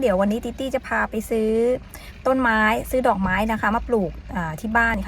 เดี๋ยววันนี้ติตี้จะพาไปซื้อต้นไม้ซื้อดอกไม้นะคะ มาปลูกที่บ้านค่ะ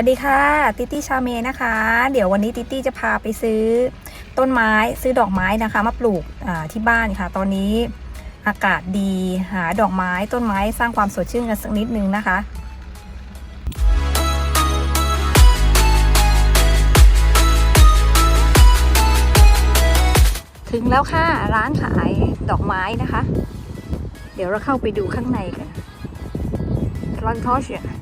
วัสดีค่ะ ติตี้ชาเมนะคะ เดี๋ยววันนี้ติตี้จะพาไปซื้อต้นไม้ซื้อดอกไม้นะคะ มาปลูกที่บ้านค่ะ ตอนนี้อากาศดีหาดอกไม้ต้นไม้สร้างความสดชื่นกันสักนิดนึงนะคะถึงแล้วค่ะ ร้านขายดอกไม้นะคะ เดี๋ยวเราเข้าไปดูข้างในกันร้านทอชเนี่ย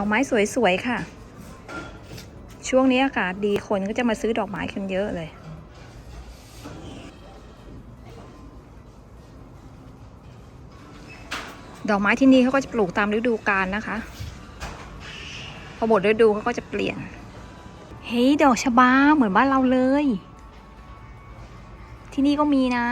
อกไม้สวยๆค่ะ ช่วงนี้อากาศดีคนก็จะมาซื้อดอกไม้กันเยอะเลย ดอกไม้ที่นี่เขาก็จะปลูกตามฤดูกาลนะคะ พอหมดฤดูเขาก็จะเปลี่ยน เฮ้ยดอกชบาเหมือนบ้านเราเลย ที่นี่ก็มีนะ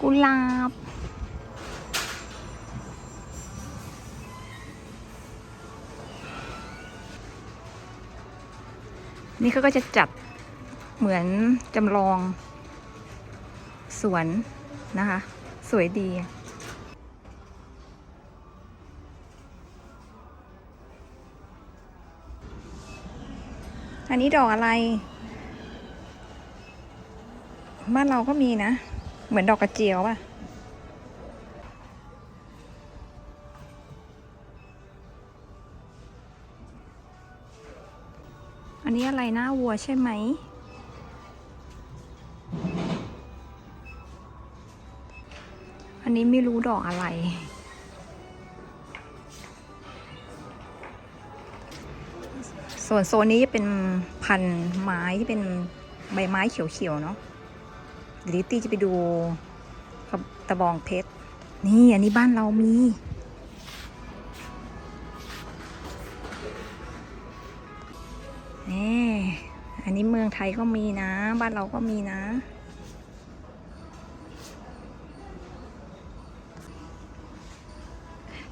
กุหลาบ นี่เขาก็จะจัดเหมือนจำลอง สวนนะคะ สวยดีอันนี้ดอกอะไร บ้านเราก็มีนะ เหมือนดอกกระเจียวป่ะ อันนี้อะไรหน้าวัวใช่ไหม อันนี้ไม่รู้ดอกอะไร ส่วนโซนนี้จะเป็นพันธุ์ไม้ที่เป็นใบไม้เขียวๆเนาะ ลิตตี้จะไปดูกระตะบองเพชร นี่อันนี้บ้านเรามี นี่ อันนี้เมืองไทยก็มีนะ บ้านเราก็มีนะ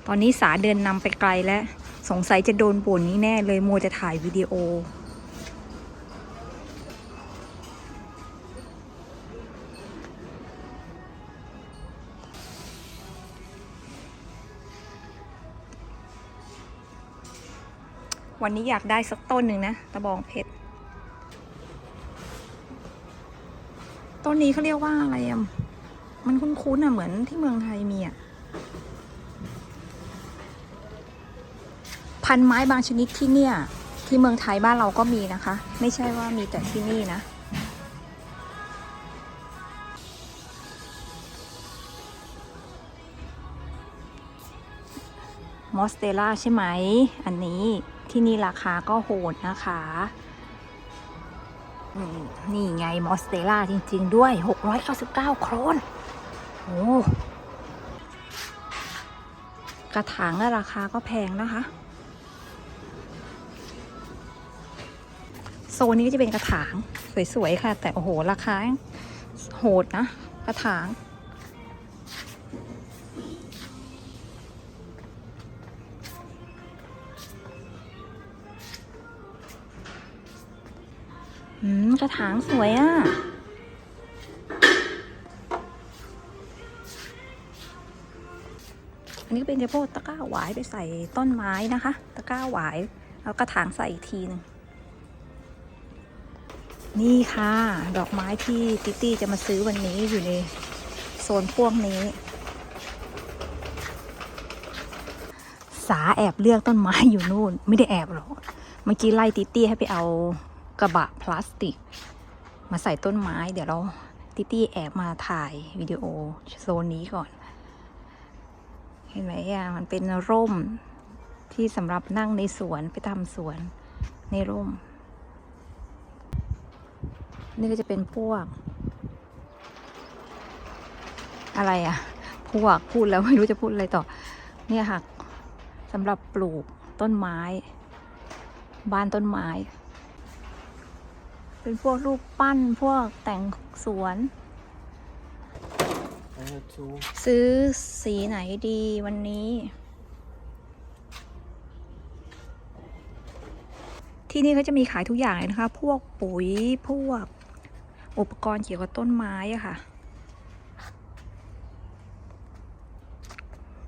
ตอนนี้สาเดินนำไปไกลแล้ว สงสัยจะโดนบ่นนี้แน่เลยโมวจะถ่ายวิดีโอ วันนี้อยากได้สักต้นหนึ่งนะตะบองเพชร ต้นนี้เขาเรียกว่าอะไรอะ มันคุ้นๆอะเหมือนที่เมืองไทยมีอะ พันไม้บางชนิดที่เนี่ย ที่เมืองไทยบ้านเราก็มีนะคะ ไม่ใช่ว่ามีแต่ที่นี่นะมอสเตล่าใช่ไหม อันนี้ ที่นี่ราคาก็โหดนะคะ นี่ไงมอสเตล่าจริง ๆ ด้วย 699 โครนโอ้กระถางน่ะราคาก็แพงนะคะ โซนนี้ก็จะเป็นกระถาง สวย ๆ ค่ะ แต่ โอ้โห ราคาโหดนะ กระถาง อืมกระถางสวยอะ่ะ อันนี้เป็นเฉพาะตะกร้าหวายไปใส่ต้นไม้นะคะ ตะกร้าหวายแล้วกระถางใส่อีกทีหนึงนี่ค่ะ ดอกไม้ที่ติตี้จะมาซื้อวันนี้อยู่ในโซนพวกนี้ สาแอบเลือกต้นไม้อยู่นู่น ไม่ได้แอบหรอกเมื่อกี้ไล่ติตี้ให้ไปเอา กระบะพลาสติก มาใส่ต้นไม้ เดี๋ยวเราติตี้แอบมาถ่ายวิดีโอโซนนี้ก่อน เห็นไหมอะมันเป็นร่มที่สำหรับนั่งในสวนไปทำสวนในร่ม นี่ก็จะเป็นพวก อะไรอะ พวกพูดแล้วไม่รู้จะพูดอะไรต่อ เนี่ยค่ะสำหรับปลูกต้นไม้ บ้านต้นไม้ เป็นพวกรูปปั้นพวกแต่งสวน ซื้อสีไหนดีวันนี้ ที่นี่เขาจะมีขายทุกอย่างเลยนะคะ พวกปุ๋ยพวกอุปกรณ์เกี่ยวกับต้นไม้อะค่ะ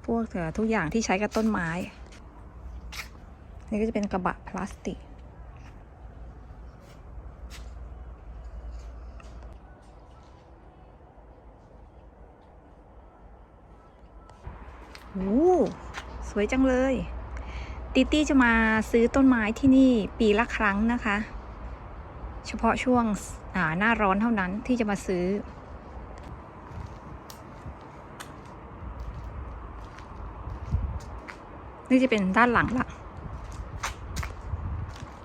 พวกเอ่ทุกอย่างที่ใช้กับต้นไม้ นี่ก็จะเป็นกระบะพลาสติก โอ้สวยจังเลย ติตี้จะมาซื้อต้นไม้ที่นี่ปีละครั้งนะคะ เฉพาะช่วงอ่าหน้าร้อนเท่านั้นที่จะมาซื้อนี่จะเป็นด้านหลังละ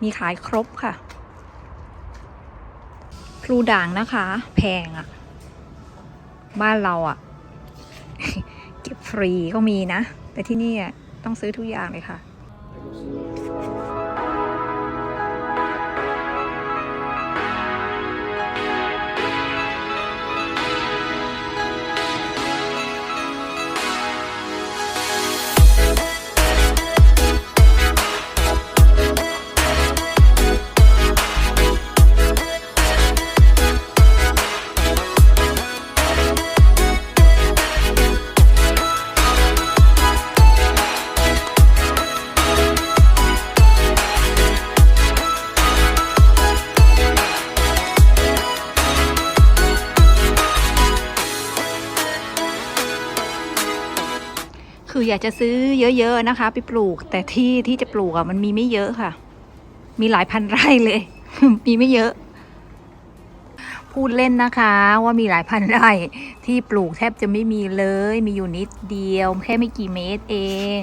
มีขายครบค่ะครูด่างนะคะ แพงอะบ้านเราอะ เก็บฟรีก็มีนะ แต่ที่นี่ต้องซื้อทุกอย่างเลยค่ะ ออยากจะซื้อเยอะๆนะคะ ไปปลูก แต่ที่ที่จะปลูกอะมันมีไม่เยอะค่ะ มีหลายพันไร่เลย มีไม่เยอะ พูดเล่นนะคะ ว่ามีหลายพันไร่ที่ปลูกแทบจะไม่มีเลย มีอยู่นิดเดียว แค่ไม่กี่เมตรเอง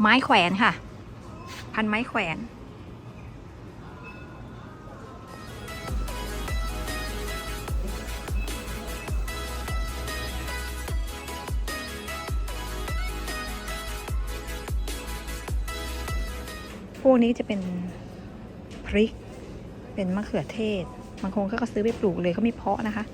ไม้แขวนค่ะ พันไม้แขวน พวกนี้จะเป็นพริก เป็นมะเขือเทศ บางคนก็ซื้อไปปลูกเลยเขาไม่เพาะนะคะ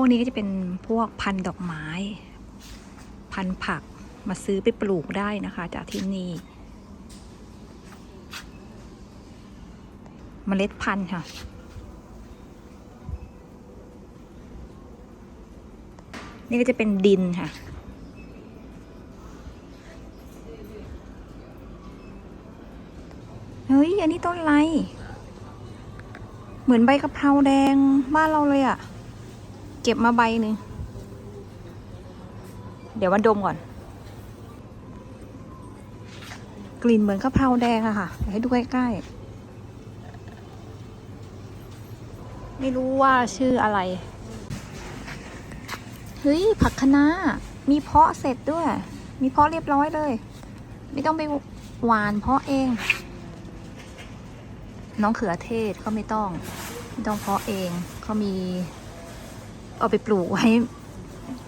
วกนี้ก็จะเป็นพวกพันดอกไม้ พันผักมาซื้อไปปลูกได้นะคะ จากที่นี่เมล็ดพันธุ์ค่ะ นี่ก็จะเป็นดินค่ะ เฮ้ย อันนี้ต้นอะไร เหมือนใบกะเพราแดงบ้านเราเลยอะ่ะ ก็บมาใบหนึ่งเดี๋ยววันดมก่อน กลิ่นเหมือนกะเพราแดงอะค่ะให้ดูใกล้ๆ ไม่รู้ว่าชื่ออะไร เฮ้ย ผักคะน้า มีเพาะเสร็จด้วย มีเพาะเรียบร้อยเลย ไม่ต้องไปหวานเพาะเอง น้องเขือเทศก็ไม่ต้อง ไม่ต้องเพาะเองเขามี เอาไปปลูกไว้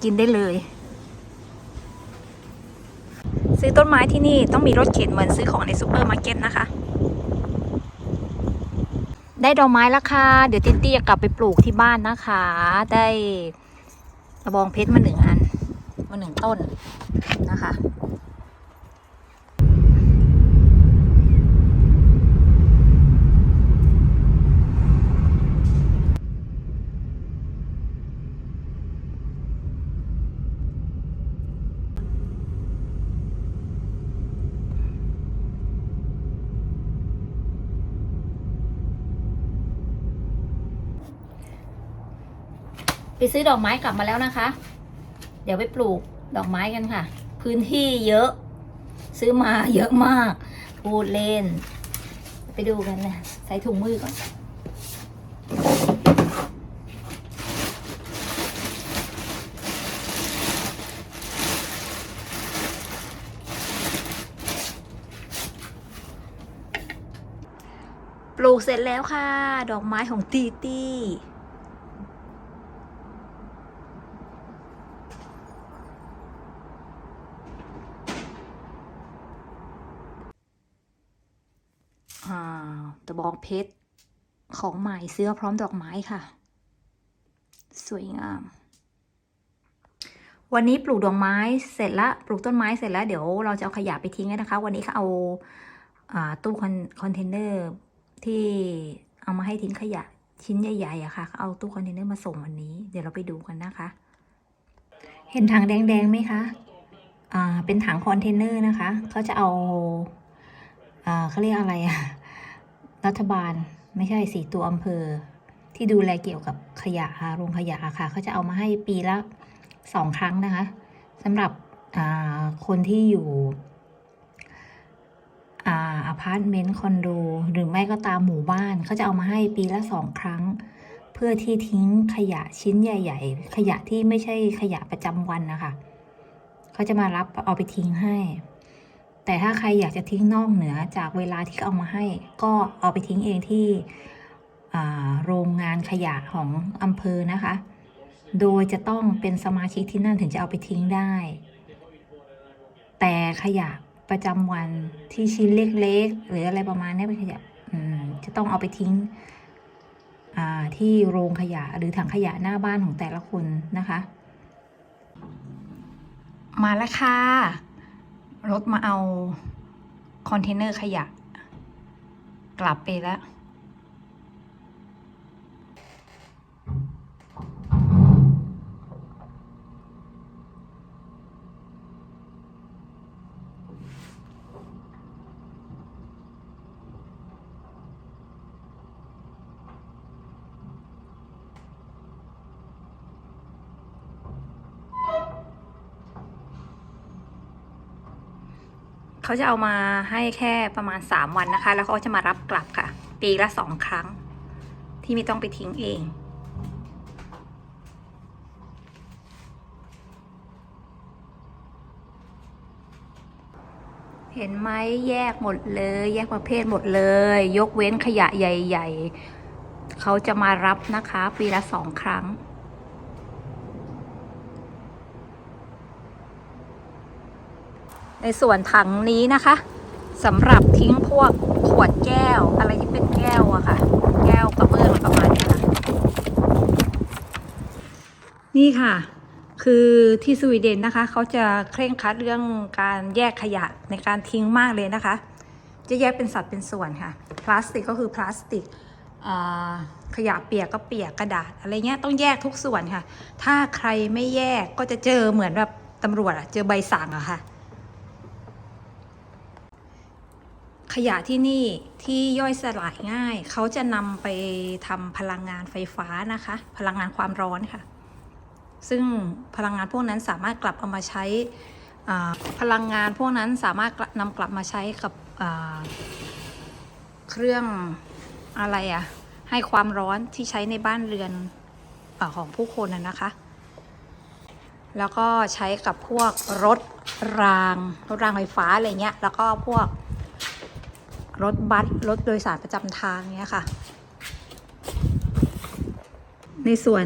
กินได้เลย ซื้อต้นไม้ที่นี่ต้องมีรถเข็นเหมือนซื้อของในซูเปอร์มาร์เก็ตนะคะ ได้ดอกไม้แล้วค่ะเดี๋ยวติ๊ตี้จะกลับไปปลูกที่บ้านนะคะ ได้กระบองเพชรมาหนึ่งอันมาหนึ่งต้นนะคะ ไปซื้อดอกไม้กลับมาแล้วนะคะ เดี๋ยวไปปลูกดอกไม้กันค่ะ พื้นที่เยอะ ซื้อมาเยอะมาก พูดเล่น ไปดูกันนะใส่ถุงมือก่อนปลูกเสร็จแล้วค่ะ ดอกไม้ของตีตี้ อ่า ตะบองเพชร ของใหม่เสื้อพร้อมดอกไม้ค่ะ สวยงาม วันนี้ปลูกดอกไม้เสร็จแล้วปลูกต้นไม้เสร็จแล้วเดี๋ยวเราจะเอาขยะไปทิ้งกันนะคะ วันนี้เขาเอาอาตู้คอนคอนเทนเนอร์ที่เอามาให้ทิ้งขยะชิ้นใหญ่ๆอะค่ะเขาเอาตู้คอนเทนเนอร์มาส่งวันนี้ เดี๋ยวเราไปดูกันนะคะ เห็นถังแดงๆไหมคะ อ่า เป็นถังคอนเทนเนอร์นะคะ เขาจะเอา อ่าเขาเรียกอะไรอะ รัฐบาลไม่ใช่สี่ตัวอำเภอ ที่ดูแลเกี่ยวกับขยะโรงขยะค่ะเขาจะเอามาให้ปีละสองครั้งนะคะสำหรับคนที่อยู่อาอพาร์ตเมนต์คอนโดหรือไม่ก็ตามหมู่บ้านเขาจะเอามาให้ปีละสองครั้ง เพื่อที่ทิ้งขยะชิ้นใหญ่ ๆ ขยะที่ไม่ใช่ขยะประจำวันนะคะเขาจะมารับเอาไปทิ้งให้ แต่ถ้าใครอยากจะทิ้งนอกเหนือจากเวลาที่เอามาให้ ก็เอาไปทิ้งเองที่โรงงานขยะของอำเภอนะคะ โดยจะต้องเป็นสมาชิกที่นั่นถึงจะเอาไปทิ้งได้ แต่ขยะประจำวันที่ชิ้นเล็กๆ หรืออะไรประมาณนี้เป็นขยะจะต้องเอาไปทิ้งที่โรงขยะหรือถังขยะหน้าบ้านของแต่ละคนนะคะ มาแล้วค่ะ รถมาเอาคอนเทนเนอร์ขยะ กลับไปแล้ว เขาจะเอามาให้แค่ประมาณ 3 วันนะคะ แล้วเขาจะมารับกลับค่ะ ปีละสองครั้ง ที่ไม่ต้องไปทิ้งเอง เห็นไหมแยกหมดเลย แยกประเภทหมดเลย ยกเว้นขยะใหญ่ ๆ เขาจะมารับนะคะ ปีละสองครั้ง ในส่วนถังนี้นะคะสำหรับทิ้งพวกขวดแก้ว อะไรที่เป็นแก้วอะค่ะ แก้วกระเบื้องประมาณนี้ค่ะนี่ค่ะ คือที่สวีเดนนะคะเขาจะเคร่งครัดเรื่องการแยกขยะในการทิ้งมากเลยนะคะ จะแยกเป็นสัดเป็นส่วนค่ะ พลาสติกก็คือพลาสติกขยะเปียกก็เปียกกระดาษอะไรเงี้ยต้องแยกทุกส่วนค่ะ ถ้าใครไม่แยกก็จะเจอเหมือนแบบตำรวจอะเจอใบสั่งอะค่ะ ขยะที่นี่ที่ย่อยสลายง่าย เขาจะนำไปทำพลังงานไฟฟ้านะคะ พลังงานความร้อนค่ะ ซึ่งพลังงานพวกนั้นสามารถกลับเอามาใช้พลังงานพวกนั้นสามารถนำกลับมาใช้กับเครื่องอะไรอะให้ความร้อนที่ใช้ในบ้านเรือนอของผู้คนนะคะ แล้วก็ใช้กับพวกรถราง รถรางไฟฟ้าอะไรเงี้ย แล้วก็พวก รถบัสรถโดยสารประจำทางเนี้ยค่ะ ในส่วน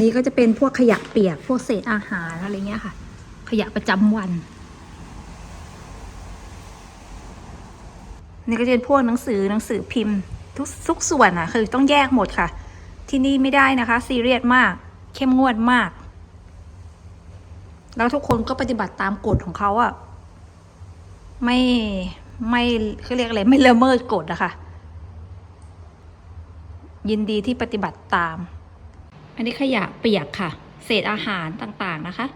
นี้ก็จะเป็นพวกขยะเปียก พวกเศษอาหารอะไรเงี้ยค่ะ ขยะประจำวัน นี่ก็จะเป็นพวกหนังสือหนังสือพิมพ์ ทุกทุกส่วนอะ คือต้องแยกหมดค่ะ ที่นี่ไม่ได้นะคะ ซีเรียสมาก เข้มงวดมาก แล้วทุกคนก็ปฏิบัติตามกฎของเขาอะไม่ ไม่เขาเรียกอะไรไม่ละเมิดกฎอะค่ะยินดีที่ปฏิบัติตาม อันนี้ขยะเปียกค่ะ เศษอาหารต่างๆนะคะ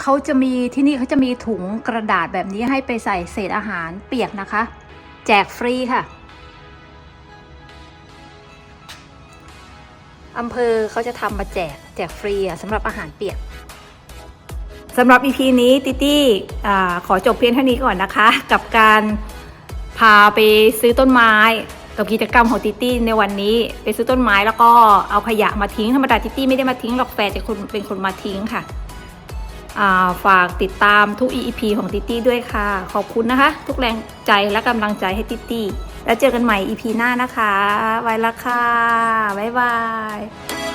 เขาจะมีที่นี่เขาจะมีถุงกระดาษแบบนี้ให้ไปใส่เศษอาหารเปียกนะคะ แจกฟรีค่ะอำเภอเขาจะทำมาแจกแจกฟรีอะสำหรับอาหารเปียก สำหรับ EP นี้ติตี้ขอจบเพียงเท่านี้ก่อนนะคะ กับการพาไปซื้อต้นไม้กับกิจกรรมของติตี้ในวันนี้ ไปซื้อต้นไม้แล้วก็เอาขยะมาทิ้งธรรมดาติตี้ไม่ได้มาทิ้งหรอกแฟนจะคนเป็นคนมาทิ้งค่ะาฝากติดตามทุก EP ของติตี้ด้วยค่ะ ขอบคุณนะคะ ทุกแรงใจและกำลังใจให้ติตี้แล้วเจอกันใหม่ EP หน้านะคะ ไว้ละค่ะ บ๊ายบาย